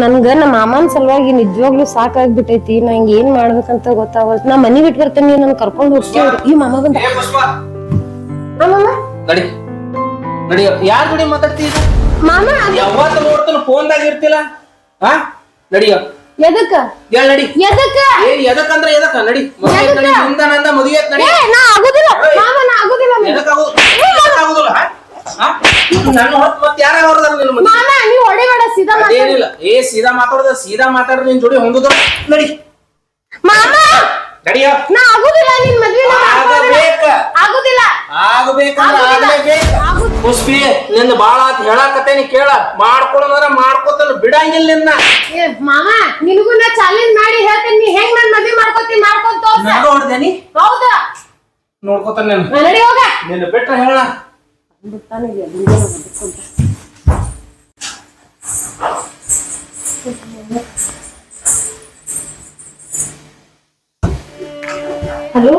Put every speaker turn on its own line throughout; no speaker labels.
ನನ್ಗ ನಮ್ಮ ಮಾಮನ್ ಸಲುವಾಗಿ ನಿಜವಾಗ್ಲೂ ಸಾಕಾಗ್ಬಿಟ್ಟೈತಿ ನಂಗೆ ಏನ್ ಮಾಡ್ಬೇಕಂತ ಗೊತ್ತಾಗಲ್ಲ ನಾ ಮನಿ ಬಿಟ್ಟು ಬರ್ತೇನೆ ನನ್ ಕರ್ಕೊಂಡು ಹೋಗ್ತೀವಿ ಈ ಮಾಮ ಬಂದ.
ನಡಿ. ನಡಿ ಯಾರ ಜೋಡಿ ಮಾತಾಡ್ತಿ ಈಗ
ಮಾಮ
ಯಾವತ್ತ ನೋಡ್ತಾನ ಫೋನ್ದಾಗ ಇರ್ತಿಲ್ಲ. ಹಾ? ನಡಿಯ
ಎದಕ್ಕ?
ಹೇಳ್ ನಡಿ.
ಎದಕ್ಕ?
ಏ ಎದಕ್ಕಂದ್ರ ಎದಕ್ಕ? ನಡಿ. ಮದ್ವೆ ನಡಿ ನಿಂದ ನಂದ ಮದುವೆ ನಡಿ.
ನಾ ಆಗುದಿಲ್ಲ. ಮಾಮ ನಾ ಆಗುದಿಲ್ಲ?
ಹಾ? ನನ್ನ ಮತ್ತೆ ಯಾರ ಹೊರದಾರ ನಿನ್ನ ಮದ್ವೆ?
ಮಾಮ ನೀವ್ ಹೊಡಿಬೇಡ ಸೀದಾ ಮಾತಾಡು.
ಅದೇನಿಲ್ಲ. ಏ ಸೀದಾ ಮಾತಾಡೋದ ಸೀದಾ ಮಾತಾಡ್ರಿ ನಿನ್ ಜೋಡಿ ಹೊಂದುದ್ರ ನಡಿ.
ಮಾಮ!
ನಡಿಯ
ನಾ ಆಗುದಿಲ್ಲ ನಿನ್ ಮದ್ವೆ ನಾ ಮಾಡ್ಕೊಳ್ಳೋದಿಲ್ಲ.
ಆಗಬೇಕ.
ಆಗುದಿಲ್ಲ.
ಆಗಬೇಕಂದ್ರ
ಆಗುದಿಲ್ಲ.
ಆಗ್ಲೇಬೇಕ.
ಆಗುದಿಲ್ಲ.
ಪುಷ್ಪಿ ನಿಂದ ಬಾಳ ಆತ್ ಹೇಳಾಕತ್ತೇನಿ ಕೇಳ. ಮಾಡ್ಕೊಳಂದ್ರ ಮಾಡ್ಕೊತಾನ ಬಿಡಂಗಿಲ್ಲ ನಿನ್ನ.
ಏ ಮಾಮ ನಿನಗೂ ನಾ ಚಾಲೆಂಜ್ ಮಾಡಿ ಹೇಳ್ತೇನೆ ನೀ ಹೆಂಗ್ ನನ್ ಮದ್ವೆ ಮಾಡ್ಕೊತಿ ಮಾಡ್ಕೊಂತ
ನಾನು ಹೊಡ್ದೇನಿ.
ಹೌದಾ?
ನೋಡ್ಕೊತಾನ
ನಾನು. ನಡಿ ಹೋಗ.
ನಿನ್ನ ಬಿಟ್ರ ಹೇಳ.
ಹಲೋ?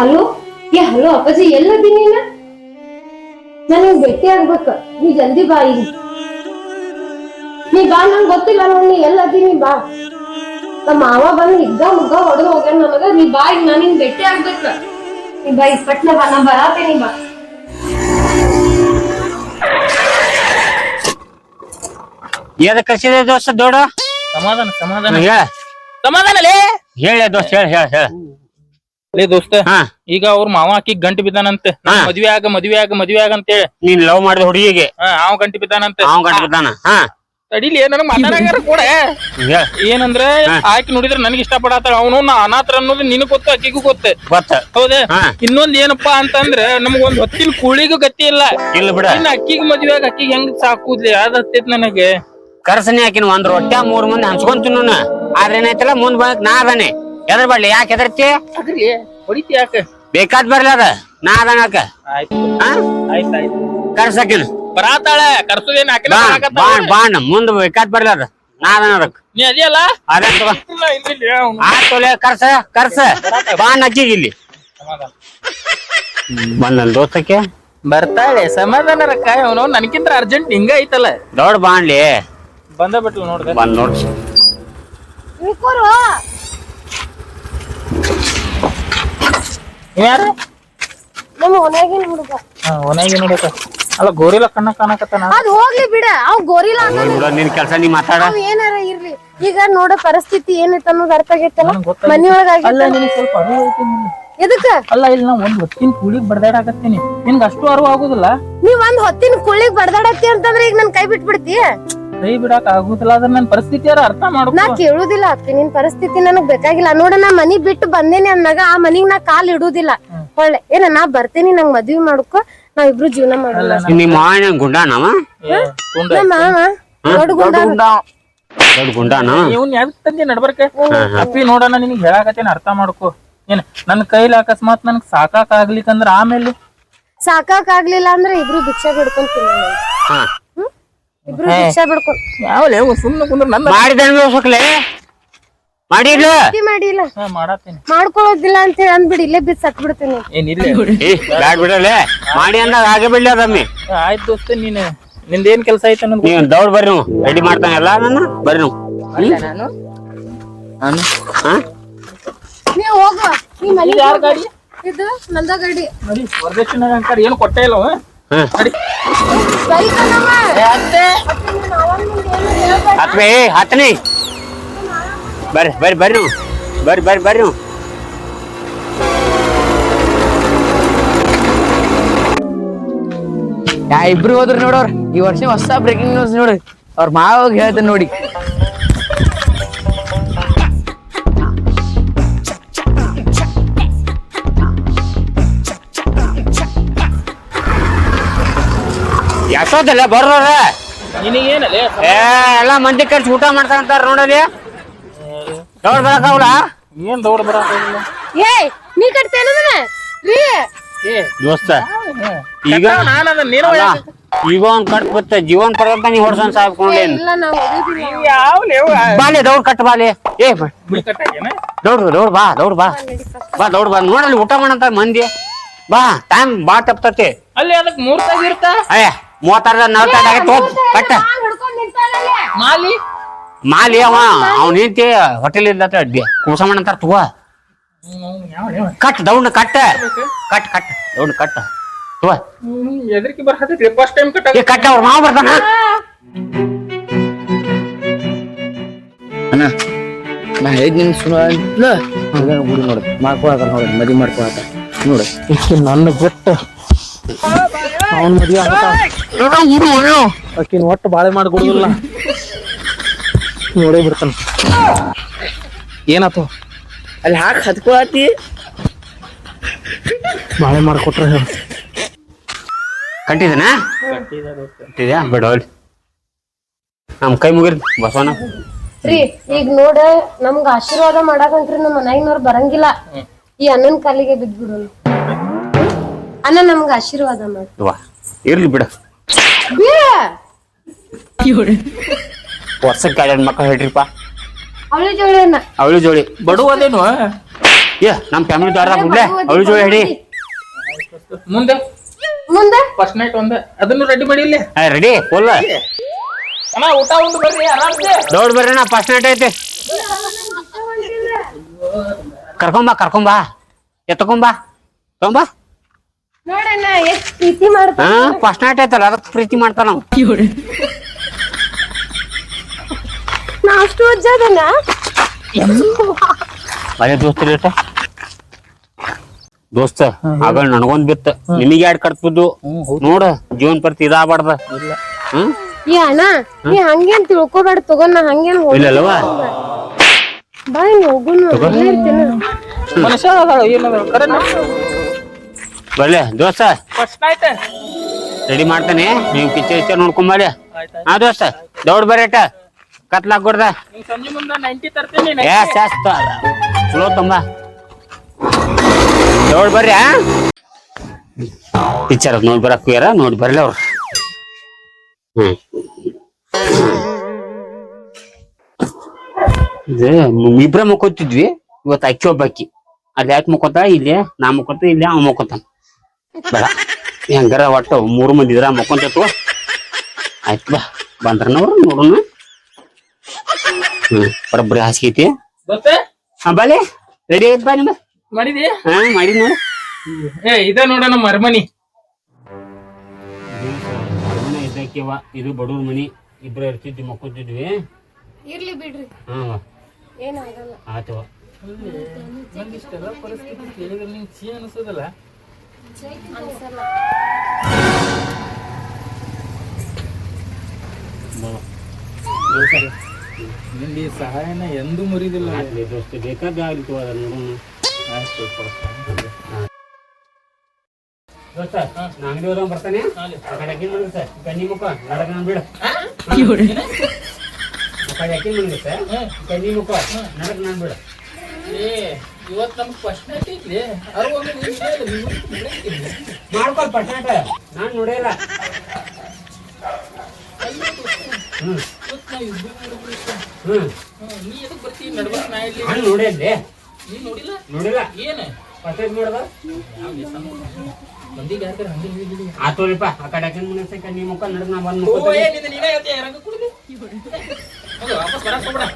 ಹಲೋ? ಏ, ಹಲೋ ಅಪ್ಪಾಜಿ ಎಲ್ಲದಿ ನೀನ ನನಗೆ ಭೇಟಿ ಆಗ್ಬೇಕ. ನೀ ಜಲ್ದಿ ಬಾ ಈಗ ನೀ ಬಾ, ನಂಗೆ ಗೊತ್ತಿಲ್ಲ ನೋಡಿ, ನೀ ಎಲ್ಲದಿ ನೀ ಬಾ. ನಮ್ಮ ಮಾವ ಬಂದು ಹಿಗ್ಗ ಮುಗ್ಗ ಹೊಡೆದು ಹೋಗ್ಯಾನ ನನಗ ನೀ ಬಾ ಈಗ ನಾನು ನಿನ್ ಭೇಟಿ ಆಗ್ಬೇಕ. ನೀ ಬಾ ಇಪ್ಪಟ್ನ ಬಾ ನಾ ಬರಾತೇನಿ, ಬಾ.
ಎದ ಕಸಿದೆ ದೋಸ್ತ ದೊಡ
ಸಮಾಧಾನ ಸಮಾಧಾನ.
ಹೇಳ
ಸಮಾಧಾನ ಲೇ?
ಹೇಳ ದೋಸ್ತ ಹೇಳ ಹೇಳ ಹೇಳ.
ಲೇ ದೋಸ್ತ
ಹಾ.
ಈಗ ಅವ್ರ ಮಾವ ಅಕ್ಕಿ ಗಂಟು ಬಿದ್ದಾನಂತೆ.
ಹಾ.
ಮದ್ವೆ ಆಗ ಮದ್ವೆ ಆಗ ಮದ್ವೆ ಆಗ ಅಂತೇಳಿ.
ನೀನ್ ಲವ್ ಮಾಡಿದ ಹುಡುಗಿಗೆ?
ಹಾ ಅವ್ ಗಂಟು ಬಿದ್ದಾನಂತೆ.
ಅವ್ ಗಂಟೆ ಬಿದ್ದಾನ? ಹಾ.
ತಡಿಲಿ ನನಗ್ ಮಾತಾಡಂಗಾರ ಕೂಡ. ಏನಂದ್ರೆ ಆಕಿ ನೋಡಿದ್ರ ನನಗೆ ಇಷ್ಟ ಪಡತ್ತಾಳ ಅವನು ನಾ ಅನಾಥರ ಅನ್ನೋದು ನಿನಗ್ ಗೊತ್ತು ಆಕಿಗೂ ಗೊತ್ತೆ.
ಗೊತ್ತ.
ಹೌದೇ. ಇನ್ನೊಂದ್ ಏನಪ್ಪಾ ಅಂತಂದ್ರ ನಮ್ಗ ಒಂದ್ ಹೊತ್ತಿನ ಕೂಳಿಗೂ ಗತಿ ಇಲ್ಲ.
ಇಲ್ಲ ಬಿಡ.
ಇನ್ನ ಅಕ್ಕಿಗೆ ಮದ್ವೆ ಆಗ ಅಕ್ಕಿಗೆ ಹೆಂಗ್ ಸಾಕುದ್ಲಿ? ಅದ್ ಹತ್ತೈತ್ ನನಗೆ.
ಕರ್ಸನಿ ಹಾಕಿನ ಒಂದ್ ರೊಟ್ಟ ಮೂರ್ ಮಂದಿ ಹಂಚ್ಕೊಂತೀನಿ ಆದ್ರೆ ಏನಾಯ್ತಲ್ಲ ಮುಂದ್ ಬಂದ್ ನಾ ಅದಾನೆ. ಎದ್ರ ಬರ್ಲಿ ಯಾಕೆ ಎದರ್ತಿ
ಅದ್ರಿ ಹೊಡಿತಿ ಯಾಕೆ?
ಬೇಕಾದ್ ಬರ್ಲಿ ಅದ. ನಾ
ಆಯ್ತು. ಆಯ್ತ್ ಆಯ್ತು.
ಕರ್ಸಕಿನ
ಬರಾತಾಳ ಕರ್ಸುದೇನ್ ಆಕಿನ
ಬಾಣ್ ಮುಂದ್ ಬೇಕಾದ್ ಬರ್ಲಿ ಅದ. ನಾ ಅದಾನ ಅದಕ್
ನೀ ಅದಿಯಲ್ಲ
ಅದೇ ತಗೋ
ಇಲ್ಲ, ಇಲ್ಲ, ಅವ್ನು.
ಆತೋಲೆ ಕರ್ಸ ಕರ್ಸ. ಬಾಣ್ ಅಜ್ಜಿಗೆ ಇಲ್ಲಿ. ಬಂದಲ್ ದೋಸ್ತಕ್ಕೆ.
ಬರ್ತಾಳೆ ಸಮಾಧಾನ ಕಾಯ ಅವನು. ನನಗಿಂತ ಅರ್ಜೆಂಟ್ ಹಿಂಗ ಐತಲ್ಲ.
ದೊಡ್ಡ ಬಾಣ್ಲಿ.
ಬಂದ ಬಿಟ್ಲು ನೋಡ್ದೆ.
ಬಂದ್ ನೋಡ್.
ಯಾರು?
ನಮ್ಮ ಹುಡುಗ
ನೋಡಕ ಅಲ್ಲ ಗೋರಿಲ ಕಣ್ಣ ಕಾಣಕತ್ತಾನ?
ಅದ್ ಹೋಗ್ಲಿ ಬಿಡ. ಅವ್ ಗೋರಿಲ್ಲ ಅನ್ನೋದು
ಬಿಡ ನಿನ್ ಕೆಲ್ಸ ನೀ ಮಾತಾಡ.
ಅವ್ ಏನಾರ ಇರ್ಲಿ. ಈಗ ನೋಡೋ ಪರಿಸ್ಥಿತಿ ಏನೈತೆ ಅನ್ನೋದು ಅರ್ಥ ಆಗೈತಲ್ಲ? ಮನಿಯೊಳಗ
ಅಲ್ಲ ನಿನಗೆ ಸ್ವಲ್ಪ ಅರಿವು ಐತಿ ನಿನಗೆ.
ಎದಕ್ಕ?
ಅಲ್ಲ ಇಲ್ಲಿ ನಾ ಒಂದ್ ಹೊತ್ತಿನ ಕೂಲಿಗೆ ಬಡ್ದಾಡಕತ್ತೀನಿ. ನಿನ್ಗೆ ಅಷ್ಟು ಅರಿವು ಆಗುದಿಲ್ಲ?
ನೀವ್ ಒಂದ್ ಹೊತ್ತಿನ ಕುಳ್ಳಿಗ್ ಬಡದಾಡತ್ತಿ ಅಂತಂದ್ರೆ ಈಗ ನನ್ ಕೈ ಬಿಟ್ಬಿಡ್ತಿ?
ಕೈ ಬಿಡಾಕ್ ಆಗುದಿಲ್ಲ ಅದ್ರ ನನ್ನ ಪರಿಸ್ಥಿತಿ ಯಾರ ಅರ್ಥ
ನಾ
ಮಾಡ್ಕೊ
ಕೇಳುದಿಲ್ಲ ಅತ್ತಿ ನಿನ್ ಪರಿಸ್ಥಿತಿ ನನಗ್ ಬೇಕಾಗಿಲ್ಲ. ನೋಡ ನಾ ಮನಿ ಬಿಟ್ಟು ಬಂದೇನಿ ಅಂದಾಗ ಆ ಮನಿಗ್ ನಾ ಕಾಲ್ ಇಡುದಿಲ್ಲ. ಒಳ್ಳೆ ಏನ ನಾ ಬರ್ತೀನಿ ನಂಗ್ ಮದ್ವಿ ಮಾಡ್ಕೊ. ನಾವ್ ಇಬ್ರು ಜೀವನ
ನಿಮ್ಮ ಮಾವನ ಗುಂಡಾನವ?
ಏ,
ನಮ್ಮ ಮಾವ ದೊಡ್ಡ ಗುಂಡ
ದೊಡ್ಡ ಗುಂಡಾನ?
ಇವ್ನ್ ಯಾಕ್ ತಂದಿ ನಡ್ಬರ್ಕೆ? ಅಪ್ಪಿ ನೋಡೋಣ ನಿನಗೆ ಹೇಳಾಕತ್ತೇನೆ ಅರ್ಥ ಮಾಡ್ಕೊ. ಏನ್ ನನ್ನ ಕೈಲಿ ಅಕಸ್ಮಾತ್ ನನ್ಗೆ ಸಾಕಾಕ್ ಆಗ್ಲಿಕ್ಕಂದ್ರ ಆಮೇಲೆ?
ಸಾಕಾಕ್ ಆಗ್ಲಿಲ್ಲ ಅಂದ್ರೆ ಇಬ್ರು ಭಿಕ್ಷೆ
ಬಿಡ್ಕೊಂತೀನಿ
ಇಬ್ರು ಭಿಕ್ಷಾ ಬಿಡ್ಕೊಂಡ್
ಯಾವಲೇ ಸುಮ್ಮನೆ ಕುಂದ್ರ ನನ್ನ
ಮಾಡಿದ ಅನ್ಭವಿಸ್ಬೇಕಲೆ ಮಾಡಿಲ್ಲ?
ಮಾಡಿಲ್ಲ?
ಹಾ,
ಮಾಡ್ಕೊಳ್ಳೋದಿಲ್ಲ ಅಂತ ಹೇಳಿ ಅಂದ್ಬಿಡಿ ಇಲ್ಲೇ ಬಿಸ್ ಸತ್ ಬಿಡ್ತೀನಿ
ಏನಿಲ್ಲ
ಏ ಬ್ಯಾಡ್ ಬಿಡಲೆ ಮಾಡಿ ಅಂದಾಗ ಆಗ ಬಿಡ್ಲಿ ಅದಮ್ಮಿ
ಆಯ್ತು ದೋಸ್ತ ನೀನ್ ನಿಂದೇನ್ ಕೆಲಸ ಅನ್ನೋದು
ನೀವು ದೌಡ್ ಬರ್ರಿ ನೀವು. ರೆಡಿ ಮಾಡ್ತಾನೆ ಎಲ್ಲ ನನ್ನ ಬರ್ರಿ ನೀವು.
ನಾನು.
ಹಾ?
ನೀವ್ ಹೋಗು ನೀ ಮನೆ
ಯಾರ ಗಾಡಿ?
ಇದು ನಂದ ಗಾಡಿ.
ನೋಡಿ ವರದಕ್ಷಿಣೆ ಅಂಕರ್ ಏನು ಕೊಟ್ಟೇ ಇಲ್ಲ ಅವ.
ಹಾ.
ನಡಿ. ಅತ್ತೆ.
ನೀನ್ ಏನು
ಏ ಹತ್ತನಿ ಬರ್ರಿ ಬರ್ರಿ ಬರ್ರಿ. ನೀವು ಬರ್ರಿ ಬರ್ರಿ ಬರ್ರಿ. ನೀವು
ಯಾ ಇಬ್ರು ಹೋದ್ರು ನೋಡೋರ್ ಈ ವರ್ಷ ಹೊಸ ಬ್ರೇಕಿಂಗ್ ನ್ಯೂಸ್ ನೋಡ್ರಿ. ಅವ್ರ ಮಾವಾಗ ಹೇಳ್ತಾನೆ ನೋಡಿ.
ಬರ್ರೋರ?
ನಿನಗೇನಲ್ಲೇ
ಏ ಎಲ್ಲ ಮಂದಿ ಕರ್ಸಿ ಊಟ ಮಾಡ್ತಾರಂತಾರ ನೋಡಲಿ ದೌಡ್ ಬರಕಾವಲ್ಲ
ಏನ್ ದೌಡ್ ಬರಾಕಿಲ್ಲ
ಏಯ್ ನೀ ಕಟ್ತೇನ ರೀ
ಏ
ದೋಸ್ತ ಈಗ
ನಾನು ಅದನ್ನ ನೀನು
ಈಗ ಒಂದ್ ಕಟ್ ಬತ್ತ ಜೀವನ್ ಪರ್ಯಂತ ನೀ ಹೊಡ್ಸನ್ ಸಾಹೇಬ್
ಇಲ್ಲ ನಾವ್ ಓದಿದಿಲ್ಲ
ಯಾವ ಲೇವ?
ಬಾಲೆ ದೌಡ್ ಕಟ್ ಬಾಲೆ. ಏ ದೌಡ್ ದೌಡ್ ಬಾ ದೌಡ್ ಬಾ. ಬಾ ದೌಡ್ ಬಾ. ನೋಡಲ್ಲಿ ಊಟ ಮಾಡಂತ ಮಂದಿ. ಬಾ ಟೈಮ್ ಬಾ ತಪ್ತತಿ.
ಅಲ್ಲಿ ಅದಕ್ಕೆ ಮೂರ್ತಾಗ ಇರ್ತಾ?
ಅಯ್ಯ ಮೂವತ್ತಾರ ನಲ್ವತ್ತಾರ ಹೋಗ್ ಕಟ್ಟ
ಮಾಲಿ?
ಮಾಲಿ ಅವ ಅವ್ನ ನಿಂತಿ ಹೋಟೆಲ್ ಇಲ್ಲ ಕೂಸ ಮಾಡಂತಾರ ತಗೋ. ಕಟ್ ದೌಡ್ ಕಟ್ಟ ಕಟ್ ಕಟ್ ದೌಡ್ ಕಟ್ ತಗೋ.
ಎದಕ್ಕೆ ಬರತೈತಿ ಫಸ್ಟ್ ಟೈಮ್ ಕಟ್ಟ
ಏ ಕಟ್ಟ ಅವ್ರ ಮಾವ ಬರ್ತಾನ.
ಅಣ್ಣ ನಾ ಹೇಳಿದ್ ನಿನ್ ಸುನ ಅಂತಲ ಹುಡುಗ ನೋಡ ಮಾಡ್ಕೊಳಕ ನೋಡ ಮದಿ ಮಾಡ್ಕೊಳಕ ನೋಡ.
ನನ್ನ ಬಿಟ್ಟು. ಅವನ್ ಮದ್ವೆ ಆಕಿನ ಒಟ್ಟು ಬಾಳೆ ಮಾಡಿ ಕೊಡುದಿಲ್ಲ ಹೊಡೆ ಬಿಡ್ತಾನ ಏನಾತು?
ಅಲ್ಲಿ ಹಾಕಿ ಹತ್ಕೊಳತಿ
ಬಾಳೆ ಮಾಡ್ಕೊಟ್ರ ಹೇಳ.
ಕಟ್ಟಿದನ ಕಟ್ಟಿದ್ಯಾ ಬಿಡ ನಮ್ ಕೈ ಮುಗಿರ್ ಬಸವನ
ರೀ ಈಗ ನೋಡ ನಮ್ಗ ಆಶೀರ್ವಾದ ಮಾಡಾಕಂತ್ರಿ ನಮ್ಮ ಮನ್ಯಾಗಿನವ್ರು ಬರಂಗಿಲ್ಲ. ಈ ಅಣ್ಣನ್ ಕಾಲಿಗೆ ಬಿದ್ಬಿಡು ಅಣ್ಣ ನಮ್ಗ ಆಶೀರ್ವಾದ ಮಾಡಿ.
ವಾ ಇರ್ಲಿ ಬಿಡ. ವರ್ಷಕ್ಕೆ ಗಾಡಿ ಮಕ್ಕಳು ಹೇಳ್ರಿಪ್ಪ?
ಅವಳಿ ಜೋಳಿ ಅವಳಿ
ಅವಳು ಜೋಳಿ.
ಬಡವದೇನು
ಏ ನಮ್ ಫ್ಯಾಮಿಲಿ ದಾರ ಬಿಡ್ಲೆ ಅವಳು ಜೋಳಿ ಹೇಳಿ
ಮುಂದೆ.
ಮುಂದೆ?
ಫಸ್ಟ್ ನೈಟ್ ಒಂದ. ಅದನ್ನು ರೆಡಿ ಮಾಡಿ ಇಲ್ಲಿ.
ರೆಡಿ ಫುಲ್
ಅಣ್ಣ ಊಟ ಉಂಡು ಬರ್ರಿ ಆರಾಮ್ಸೆ
ದೌಡ್ ಬರ್ರಿ ನಾ ಫಸ್ಟ್ ನೈಟ್ ಐತೆ. ಕರ್ಕೊಂಬಾ ಕರ್ಕೊಂಬಾ ಎತ್ಕೊಂಬಾ ತಗೊಂಬಾ
ನೋಡಣ್ಣ ಎಷ್ಟು ಪ್ರೀತಿ ಮಾಡ್ತಾ
ಫಸ್ಟ್ ನೈಟ್ ಐತಲ್ಲ ಅದಕ್ಕೆ ಪ್ರೀತಿ ಮಾಡ್ತಾರ ನಾವು
ನಾ ಅಷ್ಟು ಅಜ್ಜದಣ್ಣ
ಅದೇ ದೋಸ್ತ ರೇಟ. ದೋಸ್ತ ಆಗ ನನಗೊಂದ್ ಬಿತ್ತ. ನಿಮಗೆ ಎರಡ್ ಕಟ್ಬಿದ್ದು? ನೋಡ ಜೀವನ್ ಪ್ರತಿ ಇದಾಗಬಾರ್ದ. ಹ್ಮ್?
ಈ ಅಣ್ಣ ನೀ ಹಂಗೇನ್ ತಿಳ್ಕೊಬೇಡ ತಗೋ ನಾ ಹಂಗೇನ್ ಹೋಗ್-
ಇಲ್ಲಲ್ವಾ
ಬಾ ನೀ ಹೋಗುನು
ಮನುಷ್ಯ ಅದಾಳ ಏನದ ಕರೆ
ಬರ್ಲೆ ದೋಸ್ತ. ರೆಡಿ ಮಾಡ್ತಾನೆ. ನೀವು ಕಿಚ್ಚ ಪಿಕ್ಚರ್ ನೋಡ್ಕೊಂಬಾರಿ ಹಾ ದೋಸ್ತ. ದೌಡ್ ಬರೇಟ ಕತ್ಲಾಕ್ ಕೊಡ್ದ
ನಿಂಗ್ ಸಂಜೆ ಮುಂದೆ ನೈಂಟಿ ತರ್ತೀನಿ
ಏ ಶಾಸ್ತ ಚಲೋ ತುಂಬ ನೋಡಿ ಬರ್ರಿ ಟೀಚರ್ ನೋಡಿ ಬರಕ್ ಯಾರ ನೋಡಿ ಬರ್ಲಿ ಅವ್ರು. ಹ್ಮ್. ಇಬ್ರ ಮುಕ್ಕೋತಿದ್ವಿ. ಇವತ್ತು ಅಕ್ಕಿ ಒಬ್ಬಕ್ಕಿ ಅಲ್ಲಿ ಯಾಕೆ ಮುಕ್ಕೋತ ಇಲ್ಲಿ ನಾ ಮುಕ್ಕೋತ ಇಲ್ಲಿ ಅವ ಮುಕ್ಕೋತಾನ ಬೇಡ. ಹೆಂಗಾರ ಒಟ್ಟು ಮೂರು ಮಂದಿ ಇದ್ರ ಮುಕ್ಕೊಂತ ಆಯ್ತು ಬಾ. ಬಂದ್ರನವ್ರು ನೋಡೋಣ. ಬರೋಬ್ಬರಿ ಹಾಸಿಗೆ ಐತಿ
ಗೊತ್ತೇ
ಹಾ ಬಾಲೆ ರೆಡಿ ಆಗೈತ್ ಬಾ ನಿಮ್ದು
ಮಾಡಿದಿ?
ಹಾ ಮಾಡಿದ್ ನೋಡ.
ಏ ಇದ ನೋಡ ನಮ್ಮ ಅರಮನಿ.
ಇದ್ದಕ್ಕೆವ ಇದು ಬಡವ್ರ ಮನಿ. ಇಬ್ರು ಇರ್ತಿದ್ವಿ ಮಕ್ಕಳಿದ್ವಿ
ಇರ್ಲಿ ಬಿಡ್ರಿ.
ಹಾ
ಏನಾಗಲ್ಲ
ಆತವ
ಇಷ್ಟೆಲ್ಲ ಪರಿಸ್ಥಿತಿ ಕೇಳಿದ್ರೆ ನಿಂಗೆ ಚೀ ಅನಿಸೋದಲ್ಲ
ಅನ್ಸಲ್ಲ
ನಿಂಗೆ ಈ ಸಹಾಯನ ಎಂದೂ ಮುರಿದಿಲ್ಲ.
ದೋಸ್ತ ಬೇಕಾದ ಆಗ್ಲಿತ್ತು ಅದ ನೋಡೋಣ ದೋಸ್ತ ನಾ ಅಂಗಡಿ ಹೋದ ಬರ್ತಾನೆ? ಸರ್. ಕಣ್ಣಿ ಮುಖ ನಡಕ ನಾನು ಬಿಡು ಅಕ್ಕಿ ಮಡಗ ಸರ್. ಕಣ್ಣಿ ಮುಖ ನಡಕ ನಾನು ಬಿಡು
ಏ ಇವತ್ತು ನಮ್ಗೆ ಅರವೊಮ್ಮೆ ನೀನ್ ನೀನ್
ಪಟ್ನಾಟ ನಾನ್ ನೋಡಿಲ್ಲ ಹ್ಮ್. ಹ್ಮ್.
ನೀ ಎದಕ್ ನಡ್ಬರ್ಕ್ ನಾ ಇಲ್ಲಿ
ನಾನು ನೋಡಿದ್ದೆ
ನೀ ನೋಡಿಲ್ಲ?
ನೋಡಿಲ್ಲ.
ಏನು?
ಪಟ್ಟೇಜ್ ನೋಡ್ದ
ಮಂದಿಗೆ ಯಾರ್ಗಾರ ಹಂಗೆ ಹೇಳಿದ್ರಿ
ಆತೋರಿಪ್ಪ ಆ ಕಡೆ ಮಡಗ ಕಣ್ಣಿ ಮುಖ ನಡಕ ನಾ ಬಂದ್
ಓ ಏನಿದೆ ನೀನೇ ಹೇಳ್ತೀಯ? ರಂಗ ಕುಡಿದು ವಾಪಸ್ ಬರಕ್ ಹೋಗ್ಬೇಡ.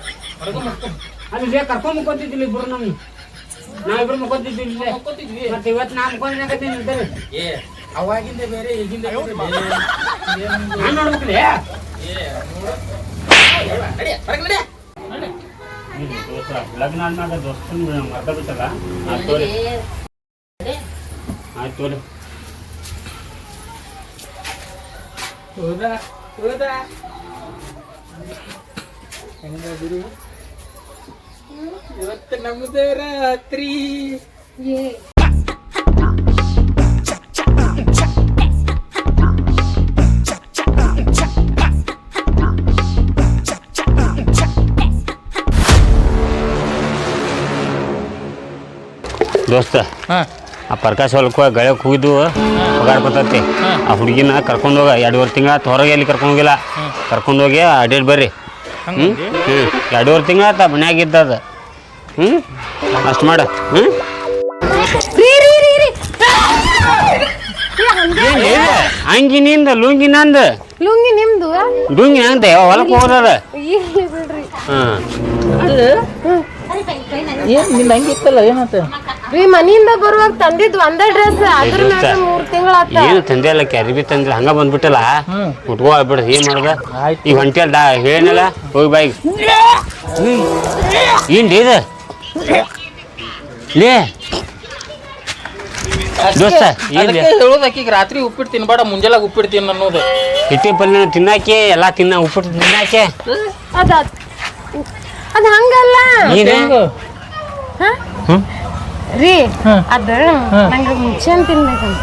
ಹೊರಗೆ ಮಾಡ್ಕೊಂಡು
ಅಲ್ಲಿ ಕರ್ಕೊಂಡ್ ಮುಕ್ಕೋತಿದ್ದಿಲ್ಲ ಇಬ್ರು ನಮ್ ನಾವಿಬ್ರು ಮುಕ್ಕೋತಿದ್ವಿ ಇಲ್ಲೇ.
ಮಕ್ಕೋತಿದ್ವಿ.
ಮತ್ತೆ ಇವತ್ತು ನಾ ಮುಕ್ಕೊಂಡ್ರಿ ಇದ್ದಾರೆ
ಏ ಅವಾಗಿಂದ ಬೇರೆ ಈಗಿಂದ ಬೇರೆ ನಾನು
ನಾನ್ ನೋಡ್ಬೇಕ್ರಿ
ಏ ನೋಡು. ನಡಿ, ಹೊರಗ್ ನಡಿ. ನಡಿ.
ಲಗ್ನ ಆದ್ಮ್ಯಾಗ ದೋಸ್ತನ್ ಮರ್ದ ಬಿಟ್ಟಲ್ಲ ಆಯ್ತು ತೋರಿ ಆಯ್ತು ತೋರಿ
ಹೌದಾ ಹೌದಾ ಹೆಂಗಾದ್ರು ಇವತ್ತು ನಮ್ದು ರಾತ್ರಿ.
ಏ.
ದೋಸ್ತ.
ಹಾ.
ಆ ಪ್ರಕಾಶ್ ಹೊಲಕ್ಕ ಗಳಕ್ಕೆ ಹೋಗಿದ್ದು ಪಗಾರ ಬರ್ತೈತಿ ಆ ಹುಡುಗಿನ ಕರ್ಕೊಂಡು ಹೋಗ ಎರಡುವರೆ ತಿಂಗಳ ಹೊರಗೆ ಎಲ್ಲಿ ಕರ್ಕೊಂಡು ಹೋಗಿಲ್ಲ. ಕರ್ಕೊಂಡು ಹೋಗಿ ಅಡ್ಡೇಟ್ ಬರ್ರಿ. ಹ್ಞೂ ಹ್ಞೂ ಎರಡೂವರೆ ತಿಂಗಳ ಆತ ಮನ್ಯಾಗ ಅದು ಹ್ಞೂ ಅಷ್ಟು ಮಾಡ. ಹ್ಞೂ
ರೀ ರೀ ರೀ ರೀ.
ಏನ್ ಏನ್? ಅಂಗಿ ಲುಂಗಿ ನಂದ
ಲುಂಗಿ ನಿಮ್ದು
ಲುಂಗಿ ನಂದ ಹೊಲಕ್ಕೆ
ಹೋದ ಹ್ಞೂ
ಹಾಂ.
ಏನ್ ನಿನ್ನ ಹಂಗಿತ್ತಲ್ಲ ಏನಂತ?
ರೀ ಮನಿಯಿಂದ ಬರುವಾಗ ತಂದಿದ್ ಒಂದೇ ಡ್ರೆಸ್ ಅದ್ರ. ಮ್ಯಾಗ ಮೂರ್ ತಿಂಗಳಾತ.
ಏನು ತಂದೆ ಅಲ್ಲ ಕ್ಯಾರಿ ತಂದಿಲ್ಲ ಹಂಗ ಬಂದ್ಬಿಟ್ಟಲ್ಲ? ಉಟ್ಕೋ ಬಿಡ್ರಿ ಏನ್ ಮಾಡ್ದ. ಈಗ ಹೊಂಟಿಯಲ್ ದಾ ಹೇಳಿನಲ್ಲ? ಹೋಗಿ ಬಾಯ್ ಏನ್ ಇದು? ಲೇ. ದೋಸ್ತ ಏನ್
ಅದಕ್ಕೆ ಹೇಳೋದು ಆಕಿಗೆ ರಾತ್ರಿ ಉಪ್ಪಿಟ್ಟು ತಿನ್ಬೇಡ ಮುಂಜಾನೆ ಉಪ್ಪಿಟ್ಟು ತಿನ್ ಅನ್ನೋದು.
ಹಿಟ್ಟಿ ಪಲ್ಯ ತಿನ್ನಾಕೆ ಎಲ್ಲಾ ತಿನ್ನ ಉಪ್ಪಿಟ್ಟು ತಿನ್ನಾಕೆ.
ಅದ ಅದ್ ಹಂಗಲ್ಲ. ಹ್ಮ್? ರೀ ಅದ ನಂಗೆ ಮುಂಚೆನ್ ತಿನ್ಬೇಕಂತ.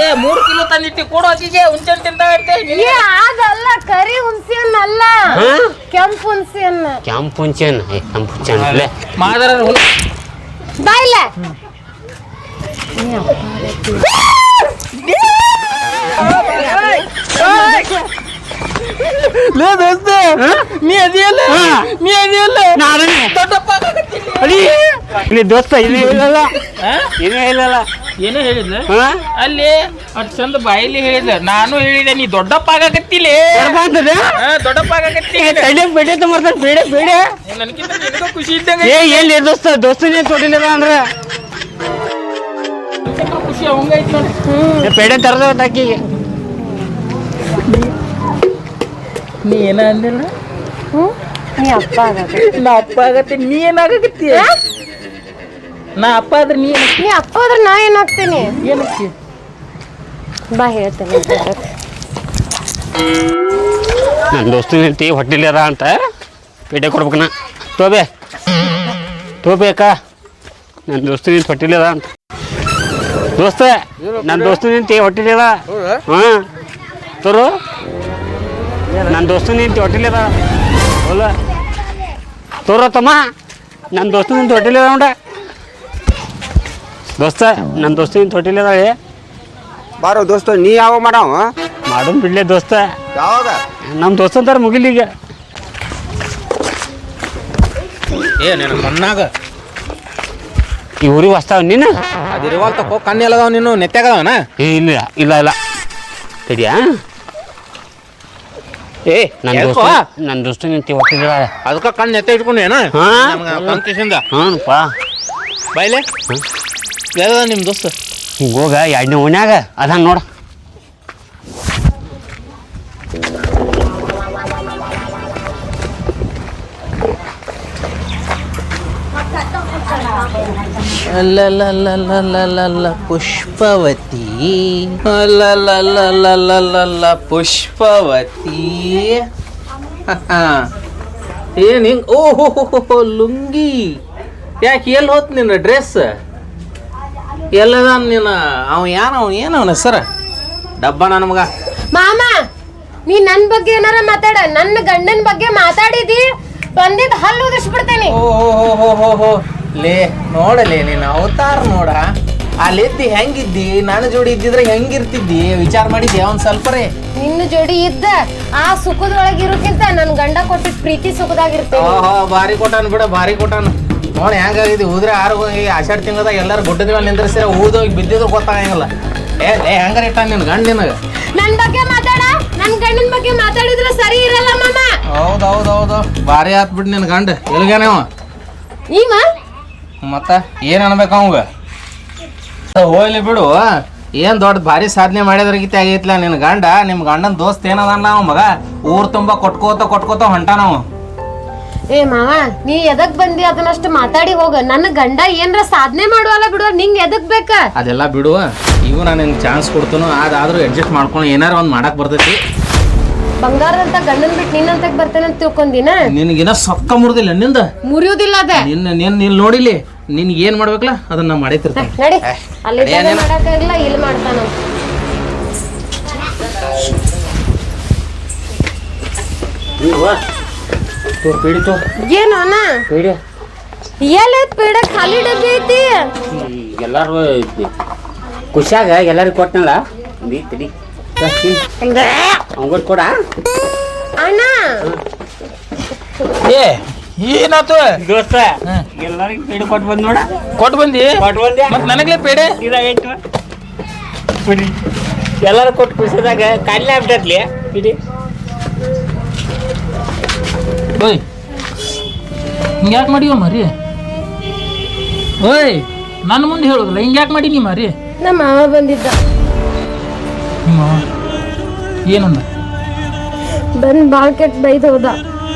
ಏ ಮೂರು ಕಿಲೋ ತಂದಿಟ್ಟಿ ಕೊಡು ಆಕಿಗೆ ಹುಂಚನ್ ತಿಂತಾ ಇರ್ತೆ.
ಏ ಅದಲ್ಲ ಕರಿ ಹುಣಸಿ ಹಣ್ಣ್ ಅಲ್ಲ ಕೆಂಪು ಹುಣಸಿ ಹಣ್ಣ
ಕೆಂಪು ಹುಂಚೇನ್ ಏ ಕೆಂಪು ಹುಂಚೇನ್ ಲೇ
ಮಾದರ
ಬಾಯಿಲ್ಲ
ಲೇ ದೋಸ್ತ ನೀ ಅದಿಯಲ್ಲ? ನೀ ಅದಿಯಲ್ಲ? ದೊಡ್ಡಪ್ಪ
ಅಡಿ. ಇಲ್ಲಿ ದೋಸ್ತ ಇಲ್ಲಿ ಇಲ್ಲಲ್ಲ ಏನೇ ಇಲ್ಲಲ್ಲ
ಏನೋ ಹೇಳಿದ್ಲ ಅಲ್ಲಿ ಅಟ್ ಚಂದ ಬಾಯಿಲಿ ಹೇಳಿದ ನಾನು ಹೇಳಿದೆ ನೀ ದೊಡ್ಡಪ್ಪ ಆಗಕತ್ತಿಲಿ?
ಬರ್ಬಾರ್ದದ?
ಹಾ, ದೊಡ್ಡಪ್ಪ ಆಗಕತ್ತಿ
ಬೇಡ ತಮ್ಮ ಬೇಡ ಬೇಡ.
ನನಗಿಂತ ಖುಷಿ ಇದ್ದಂಗ
ಏ ಎಲ್ಲಿ ದೋಸ್ತ ದೋಸ್ತನೇ ತೊಡಿಲಿಲ್ಲ ಅಂದ್ರೆ?
ಖುಷಿ ಅವಂಗೈತ್ ನೋಡಿ.
ಬೇಡ ತರದ ಆಕಿಗೆ.
ನೀ ಏನ ಅಂದಿಲ್ಲ?
ಹ್ಮ್? ನೀ ಅಪ್ಪ ಆಗತ್ತೆ.
ನಾ ಅಪ್ಪ ಆಗತ್ತೆ. ನೀ ಏನಾಗಕತ್ತಿ ನಾ ಅಪ್ಪ ಆದ್ರೆ ನೀ
ನೀ ಅಪ್ಪ ಆದ್ರೆ ನಾ ಏನಾಗ್ತೀನಿ
ಏನಕ್ಕೆ
ಬಾ ಹೇಳ್ತೇನೆ.
ನನ್ನ ದೋಸ್ತನ ಹೇಳ್ತಿ ಹೊಟ್ಟಿಲಿ ಅದ ಅಂತ. ಪೇಟೆ ನಾ. ತೋಬೆ. ತೋಬೇಕ ನನ್ನ ದೋಸ್ತನ ನಿಂತು ಹೊಟ್ಟಿಲಿ ಅದ ಅಂತ. ದೋಸ್ತ ನನ್ನ ದೋಸ್ತನ ನಿಂತಿ ಹೊಟ್ಟಿಲಿ ಅದ. ಹಾಂ. ತೋರು. ನನ್ನ ದೋಸ್ತು ನಿಂತಿ ಹೊಟ್ಟಿಲಿ ಅದ. ಹೋಲ. ತೋರ ತಮ್ಮ. ನನ್ನ ದೋಸ್ತನ ನಿಂತ ಹೊಟ್ಟಿಲಿ ಅದ ನೋಡ ದೋಸ್ತ ನನ್ನ ದೋಸ್ತ ನಿಂತ ಹೊಟ್ಟಿಲಿ ಅದ ಏ
ಬಾರೋ ದೋಸ್ತ ನೀ ಯಾವ ಮಾಡವ?
ಮಾಡೋನ್ ಬಿಡ್ಲೆ ದೋಸ್ತ.
ಯಾವಾಗ?
ನಮ್ಮ ದೋಸ್ತ ಅಂತಾರ ಮುಗಿಲಿಗ
ಏ ನಿನ್ನ ಕಣ್ಣಾಗ
ಈ ಹೊಸ್ತಾವ ನೀನು?
ಅದಿರುವಲ್ ತಕೋ ಕಣ್ಣು ಎಲ್ಲದಾವ ನೀನು ನೆತ್ತಾಗದವನ
ಏ ಇಲ್ಲ ಇಲ್ಲ ಇಲ್ಲ. ತಡಿಯಾ
ಏ
ನನ್ನ? ದೋಸ್ತ ನನ್ನ ದೋಸ್ತ ನಿಂತಿ ಹೊಟ್ಟಿಲ್ಲ
ಅದಕ್ಕೆ ಕಣ್ಣು ನೆತ್ತ ಇಟ್ಕೊಂಡು ಏನ?
ಹಾಂ?
ಕಂಕಿಸಿಂದ
ಪಾ
ಬಾಯ್ಲೆ ಯಾವ್ದ ನಿಮ್ಮ ದೋಸ್ತ.
ಹಿಂಗೆ ಹೋಗ ಎರಡನೇ ಓಣ್ಯಾಗ. ಅದ ನೋಡ.
ಅಲ್ಲ ಪುಷ್ಪವತಿ. ಅಲ್ಲ ಪುಷ್ಪವತಿ. ಏನು ಹಿಂಗ್ ಓ ಹೋ ಲುಂಗಿ. ಯಾಕೆ ಎಲ್ಲಿ ಹೋತ್ ನಿನ್ನ ಡ್ರೆಸ್? ಎಲ್ಲದ ನಿನ್ನ ಅವ ಯಾನ ಅವ? ಏನು ಅವನ ಹೆಸರು? ಡಬ್ಬ ನನ್ನ ಮಗ
ಮಾಮ ನೀ ನನ್ನ ಬಗ್ಗೆ ಏನಾರ ಮಾತಾಡ. ನನ್ನ ಗಂಡನ ಬಗ್ಗೆ ಮಾತಾಡಿದಿ ಬಂದಿದ್ ಹಲ್ಲು ಉದಿಸ್ಬಿಡ್ತೇನೆ
ಓ ಹೋ ಲೇ ನೋಡಲೇ ನೀನು ಅವತಾರ ನೋಡ. ಅಲ್ಲಿದ್ದಿ ಹೆಂಗಿದ್ದಿ? ನನ್ನ ಜೋಡಿ ಇದ್ದಿದ್ರೆ ಹೆಂಗಿರ್ತಿದ್ದಿ? ವಿಚಾರ ಮಾಡಿದ್ದೆ ಒಂದ್ ಸ್ವಲ್ಪ ರೇ
ನಿನ್ನ ಜೋಡಿ ಇದ್ದ ಆ ಸುಖದೊಳಗೆ ಇರೋಕ್ಕಿಂತ ನನ್ ಗಂಡ ಕೊಟ್ಟಿದ್ ಪ್ರೀತಿ ಸುಖದಾಗಿರ್ತೇನೆ.
ಓಹೋ ಭಾರಿ ಕೊಟ್ಟಾನ ಬಿಡ ಭಾರಿ ಕೊಟ್ಟಾನ. ನೋಡಿ ಹೆಂಗಾಗಿದೆ ಊದ್ರೆ ಆರು ಹೋಗಿ ಆಷಾಢ ತಿಂಗಳದಾಗ ಎಲ್ಲರೂ ಗುಡ್ಡದ ಮೇಲೆ ನಿಂದ್ರಿಸಿರ ಊದೋಗಿ ಬಿದ್ದಿದ್ರು ಗೊತ್ತಾಗಂಗಿಲ್ಲ. ಏ ಏ ಹೆಂಗಾರ ಇಟ್ಟ ನಿನ್ ಗಂಡ ನಿನಗ?
ನನ್ ಬಗ್ಗೆ ಮಾತಾಡ ನನ್ ಗಂಡನ ಬಗ್ಗೆ ಮಾತಾಡಿದ್ರೆ ಸರಿ ಇರಲ್ಲ ಮಾಮ.
ಹೌದ್ ಹೌದ್ ಹೌದು ಭಾರಿ ಆತ್ ಬಿಡ್ ನಿನ್ ಗಂಡ. ಎಲ್ಗೇನ ಅವ
ಈಮ
ಮತ್ತ ಏನ್ ಅನ್ಬೇಕು ಅವಂಗ? ಹೋಗ್ಲಿ ಬಿಡು. ಏನ್ ದೊಡ್ಡ ಭಾರಿ ಸಾಧನೆ ಮಾಡಿದ್ರಗಿತ್ತೆ ಆಗೈತ್ಲ ನಿನ್ ಗಂಡ. ನಿಮ್ ಗಂಡನ್ ದೋಸ್ತ್ ಏನದ ಅವ ಮಗ? ಊರ್ ತುಂಬಾ ಕೊಟ್ಕೋತ ಕೊಟ್ಕೋತ ಹೊಂಟಾನ ಅವ.
ಏ ಮಾವ ನೀ ಎದಕ್ ಬಂದಿ? ಅದನ್ನಷ್ಟು ಮಾತಾಡಿ ಹೋಗ. ನನ್ನ ಗಂಡ ಏನ್ರ ಸಾಧನೆ ಮಾಡುವಲ್ಲ ಬಿಡುವ ನಿಂಗ್ ಎದಕ್ ಬೇಕ?
ಅದೆಲ್ಲ ಬಿಡು. ಈಗ ನಾನು ನಿಂಗೆ ಚಾನ್ಸ್ ಕೊಡ್ತನು ಅದಾದ್ರೂ ಅಡ್ಜಸ್ಟ್ ಮಾಡ್ಕೊಂಡು ಏನಾರ ಒಂದ್ ಮಾಡಕ್ ಬರ್ತೈತಿ.
ಬಂಗಾರದಂತ ಗಂಡನ್ ಬಿಟ್ಟು ನಿನ್ನಂತ ಬರ್ತೇನೆ ಅಂತ ತಿಳ್ಕೊಂಡಿನ
ನಿನಗಿನ ಸೊಕ್ಕ ಮುರಿದಿಲ್ಲ. ನಿಂದ?
ಮುರಿಯೋದಿಲ್ಲ ಅದ.
ನಿನ್ನ ನಿನ್ನ ನೀನ್ ನೋಡಿಲಿ. ನಿನ್ ಏನ್ ಮಾಡ್ಬೇಕಲ್ಲ ಅದನ್ನ ನಾ ಮಾಡೈತಿರ್ತಾನೆ.
ನಡಿ. ಅಲ್ಲಿ ಮಾಡಕ್ಕಾಗಿಲ್ಲ ಇಲ್ಲಿ ಮಾಡ್ತಾನ.
ಪೀಡಿತು
ಏನು ಅಣ್ಣ?
ಪೀಡಿ.
ಎಲ್ಲಿ ಪೀಡ ಖಾಲಿ ಡಬ್ಬಿ ಐತಿ?
ಎಲ್ಲಾರು ಖುಷಿಯಾಗ ಎಲ್ಲರಿಗೂ ಕೊಟ್ಟನಲ್ಲ? ನೀ ತಡಿ. ಅವಂಗೋಟ್ ಕೊಡ.
ಅಣ್ಣ.
ಏ ಏನಾತು?
ದೋಸ್ತ ಎಲ್ಲರಿಗೂ ಪೀಡಿ ಕೊಟ್ಟು ಬಂದ್ ನೋಡ.
ಕೊಟ್ಟು ಬಂದಿ?
ಕೊಟ್ಟು ಬಂದೆ
ಮತ್ ನನಗ್ಲೇ ಪೇಡೆ?
ಇದಾಗೈತು ಬಿಡಿ ಎಲ್ಲರೂ ಕೊಟ್ಟು ಖುಷಿದಾಗ ಕಾಯಿಲೆ ಆಗ್ಬಿಟ್ಟತ್ಲಿ ಬಿಡಿ
ಓಯ್ ಹಿಂಗೆ ಯಾಕೆ ಮಾಡಿವ ಮರಿ ಓಯ್ ನನ್ನ ಮುಂದೆ ಹೇಳೋದಿಲ್ಲ ಹಿಂಗೆ ಯಾಕೆ ಮಾಡಿ ನೀ ಮರಿ
ನಮ್ಮ ಮಾವ ಬಂದಿದ್ದ.
ನಿಮ್ಮ ಏನಂದ?
ಬಂದ್ ಬಾಳ್ ಕೆಟ್ಟ ಬೈದ ಹೋದ.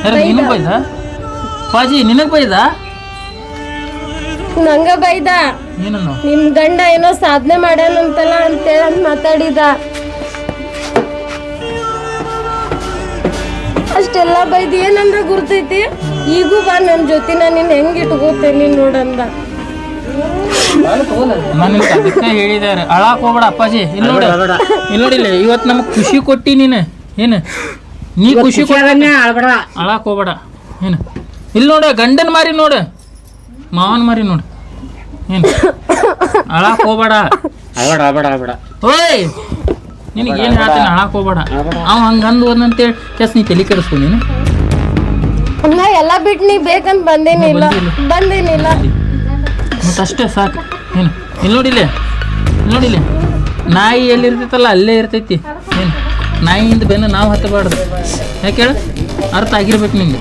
ಯಾರು ನಿನಗೆ ಬೈದ? ಪಾಜಿ ನಿನಗೆ ಬೈದ?
ನಂಗ ಬೈದ.
ಏನನ್ನು?
ನಿಮ್ಮ ಗಂಡ ಏನೋ ಸಾಧನೆ ಮಾಡ್ಯಾನಂತಲ್ಲ ಅಂತೇಳಿ ಅಂತ ಮಾತಾಡಿದ. ಅಷ್ಟೆಲ್ಲ ಬೈದ್ ಏನಂದ್ರೆ ಗುರ್ತೈತಿ? ಈಗೂ ಬಾ ನನ್ನ ಜೊತೆ ನಾನು ನಿನ್ ಹೆಂಗ್ ಇಟ್ಕೋತೇನಿ ನೋಡಂದ.
ನಾನು ಅದಕ್ಕೆ ಹೇಳಿದಾರೆ. ಅಳಾಕ್ ಹೋಗ್ಬೇಡ ಅಪ್ಪಾಜಿ. ಇಲ್ಲಿ ನೋಡಿ. ಇಲ್ಲಿ ನೋಡಿಲ್ಲ ಇವತ್ತು ನಮಗೆ ಖುಷಿ ಕೊಟ್ಟಿ ನೀನು. ಏನು? ನೀ ಖುಷಿ ಕೊಟ್ಟ ಅಳಾಕ್ ಹೋಗ್ಬೇಡ. ಏನು? ಇಲ್ಲಿ ನೋಡ ಗಂಡನ ಮಾರಿ ನೋಡು. ಮಾವನ ಮಾರಿ ನೋಡು. ಏನು? ಅಳಾಕ್ ಹೋಗ್ಬೇಡ.
ಅಳ್ಬೇಡ ಅಳ್ಬೇಡ ಅಳ್ಬೇಡ.
ಓಯ್! ನಿನಗೆ ಏನು ಹೇಳ್ತಾನೆ ಹಾಕ್ ಹೋಗ್ಬೇಡ. ಅವ ಹಂಗೆ ಅಂದು ಅಂತೇಳಿ ಕೆಸ್ ನೀ ತಲೆ ಕೆಡಿಸ್ಕೊ ನೀನು.
ಎಲ್ಲ ಬಿಟ್ಟು ಬಿಟ್ ನೀ ಬೇಕಂತ ಬಂದೇನಿಲ್ಲ ಬಂದೇನಿಲ್ಲ
ಮತ್ತೆ ಅಷ್ಟೇ ಸಾಕು. ಏನು? ಇಲ್ಲಿ. ನೋಡಿಲ್ಲ ಇಲ್ಲಿ. ನೋಡಿಲ್ಲ ನಾಯಿ ಎಲ್ಲಿರ್ತೈತಲ್ಲ ಅಲ್ಲೇ ಇರ್ತೈತಿ. ಏನು? ನಾಯಿಯಿಂದ ಬೆನ್ನು ನಾವು ಹತ್ತಬಾರ್ದು. ಯಾಕೆ ಹೇಳು? ಅರ್ಥ ಆಗಿರ್ಬೇಕು ನಿಂಗೆ.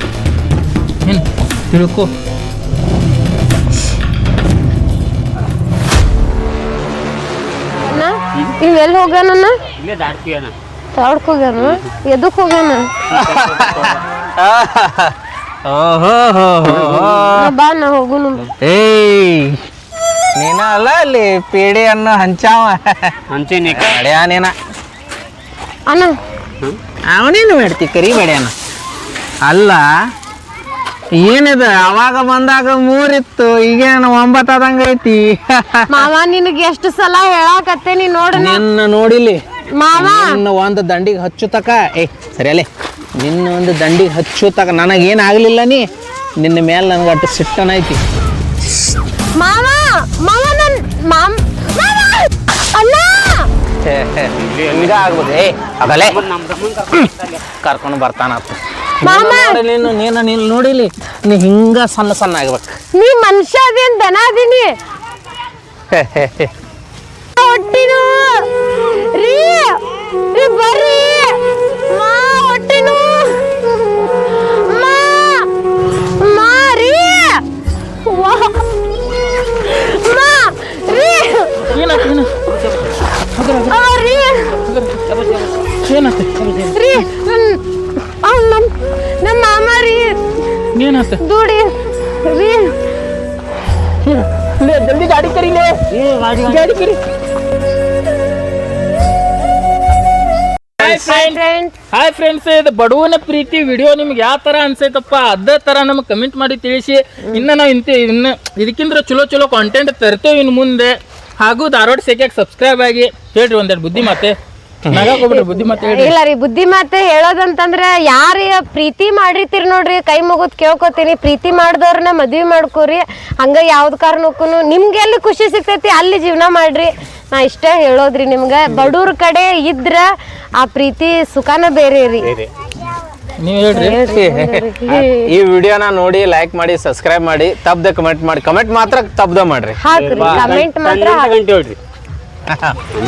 ಏನು? ತಿಳ್ಕೊ.
ಇವ್ ಎಲ್ಲಿ ಹೋಗ್ಯಾನಣ್ಣ
ಇಲ್ಲೇ ದಾಟ್ತೀಯನ
ತಾಡ್ಕ್ ಹೋಗ್ಯಾನ? ಎದಕ್ ಹೋಗ್ಯಾನ?
ಓಹೋ ಹೋ
ನಾ ಬಾ ನಾ ಹೋಗುನು
ಏಯ್. ನೀನ ಅಲ್ಲ ಅಲ್ಲಿ ಪೇಡೆ ಅನ್ನ ಹಂಚಾವ?
ಹಂಚೇನಿ.
ಬಡ್ಯಾ ನೀನ.
ಅಣ್ಣ.
ಅವನೇನು ಮಾಡ್ತಿ? ಕರಿ ಬಡ್ಯಾನ ಅಲ್ಲ ಏನಿದ? ಅವಾಗ ಬಂದಾಗ ಮೂರಿತ್ತು ಈಗೇನು ಆದಂಗ ಐತಿ?
ಮಾವ ನಿನಗೆ ಎಷ್ಟು ಸಲ ಹೇಳಾಕತ್ತೇನಿ ನೋಡ
ನಿನ್ನ ನೋಡಿಲಿ.
ಮಾವ.
ನಿನ್ನ ಒಂದು ದಂಡಿಗೆ ಹಚ್ಚು ತಕ. ಏ ಸರಿಯಲ್ಲೇ ನಿನ್ನ ಒಂದು ದಂಡಿಗೆ ಹಚ್ಚು ತಕ. ನನಗೇನು ಆಗ್ಲಿಲ್ಲ ನೀ? ನಿನ್ನ ಮೇಲೆ ನನಗೆ ಅಟ್ಟು ಸಿಟ್ಟನೈತಿ
ಮಾವ ಮಾವ ನನ್ ಮಾಮ್ ಮಾವ! ಅಣ್ಣ!
ಹಿಂಗ ಆಗ್ಬೋದು? ಏ ಆಗಲೇ ಕರ್ಕೊಂಡು
ಬರ್ತಾನ.
ನೀನು ನೀನು ನೀನು ನೋಡಿಲಿ ನೀ ಹಿಂಗ ಸಣ್ಣ ಸಣ್ಣ ಆಗ್ಬೇಕು.
ನೀ ಮನುಷ್ಯ ಅದೇನ್? ದನ ಅದೀನಿ ಹೊಟ್ಟಿನು! ರೀ ಬರ್ರಿ. ಮಾ ಹೊಟ್ಟಿನು
ಏನಾಯ್ತು
ದುಡಿ ರೀ.
ಜಲ್ದಿ ಗಾಡಿ ಕರೀಲೆ ಗಾಡಿ ಕರಿ.
ಫ್ರೆಂಡ್
ಹಾಯ್ ಫ್ರೆಂಡ್ಸ್ ಇದು ಬಡವನ ಪ್ರೀತಿ ವಿಡಿಯೋ ನಿಮ್ಗೆ ಯಾವ ಥರ ಅನ್ಸೈತಪ್ಪ? ಅದೇ ಥರ ನಮ್ಗೆ ಕಮೆಂಟ್ ಮಾಡಿ ತಿಳಿಸಿ. ಇನ್ನು ನಾವು ಇಂತ ಇನ್ನು ಇದಕ್ಕಿಂತ ಚಲೋ ಚಲೋ ಕಾಂಟೆಂಟ್ ತರ್ತೇವೆ ಇನ್ನು ಮುಂದೆ. ಹಾಗೂ ಧಾರವಾಡ ಸೇಕ್ಯಾಗ ಸಬ್ಸ್ಕ್ರೈಬ್ ಆಗಿ. ಹೇಳ್ರಿ ಒಂದೆರಡು ಬುದ್ಧಿ ಮಾತೆ. ಬುದ್ಧಿ ಮಾತೆ ಹೇಳ್ರಿ.
ಇಲ್ಲ ರೀ ಬುದ್ಧಿ ಮಾತೆ ಹೇಳೋದಂತಂದ್ರೆ ಯಾರಿ ಪ್ರೀತಿ ಮಾಡಿರ್ತೀರಿ ನೋಡ್ರಿ ಕೈ ಮುಗುದ್ ಕೇಳ್ಕೊತೀನಿ ಪ್ರೀತಿ ಮಾಡ್ದವ್ರನ್ನ ಮದ್ವಿ ಮಾಡ್ಕೋರಿ ಹಂಗ ಯಾವ್ದ್ ಕಾರಣಕ್ಕೂ ನಿಮ್ಗೆ ಎಲ್ಲಿ ಖುಷಿ ಸಿಗ್ತೈತಿ ಅಲ್ಲಿ ಜೀವನ ಮಾಡ್ರಿ. ನಾ ಇಷ್ಟೇ ಹೇಳೋದ್ರಿ ನಿಮ್ಗೆ ಬಡವ್ರ ಕಡೆ ಇದ್ರ ಆ ಪ್ರೀತಿ ಸುಖಾನ ಬೇರೆ ರೀ.
ನೀವು ಹೇಳ್ರಿ.
ಈ ವಿಡಿಯೋನ ನೋಡಿ ಲೈಕ್ ಮಾಡಿ ಸಬ್ಸ್ಕ್ರೈಬ್ ಮಾಡಿ ತಬ್ದ ಕಮೆಂಟ್ ಮಾಡಿ ಕಮೆಂಟ್ ಮಾತ್ರ ತಬ್ದ ಮಾಡ್ರಿ.
ಹಾಕ್ರಿ ಕಮೆಂಟ್ ಮಾತ್ರ ಹಾಕ್ರಿ.
ಗಂಟೆ